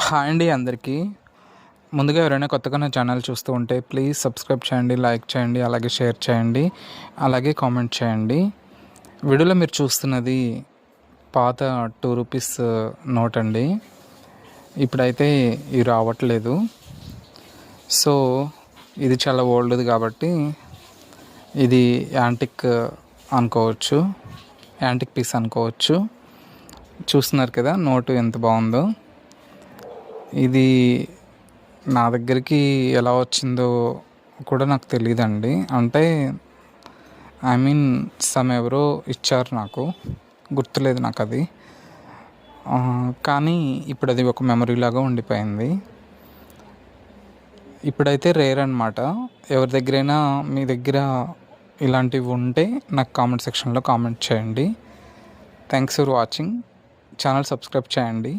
Hi అండి అందరికీ. ముందుగా ఎవరైనా కొత్తగా నా ఛానల్ చూస్తూ ఉంటే ప్లీజ్ సబ్స్క్రైబ్ చేయండి లైక్ చేయండి అలాగే షేర్ చేయండి అలాగే కామెంట్ చేయండి. వీడియోలో మీరు చూస్తున్నది పాత టూ రూపీస్ నోట్ అండి. ఇప్పుడైతే ఇవి రావట్లేదు. సో ఇది చాలా ఓల్డ్ది కాబట్టి ఇది యాంటిక్ అనుకోవచ్చు యాంటిక్ పీస్ అనుకోవచ్చు. చూస్తున్నారు కదా నోటు ఎంత బాగుందో. ఇది నా దగ్గరికి ఎలా వచ్చిందో కూడా నాకు తెలియదండి అంటే ఐ మీన్ సమ్ ఎవరో ఇచ్చారు నాకు. గుర్తులేదు నాకు అది కానీ ఇప్పుడు అది ఒక మెమరీ లాగా ఉండిపోయింది. ఇప్పుడైతే రేర్ అనమాట ఎవరి దగ్గరైనా మీ దగ్గర ఇలాంటివి ఉంటే నాకు కామెంట్ సెక్షన్లో కామెంట్ చేయండి. Thanks for watching channel subscribe చేయండి.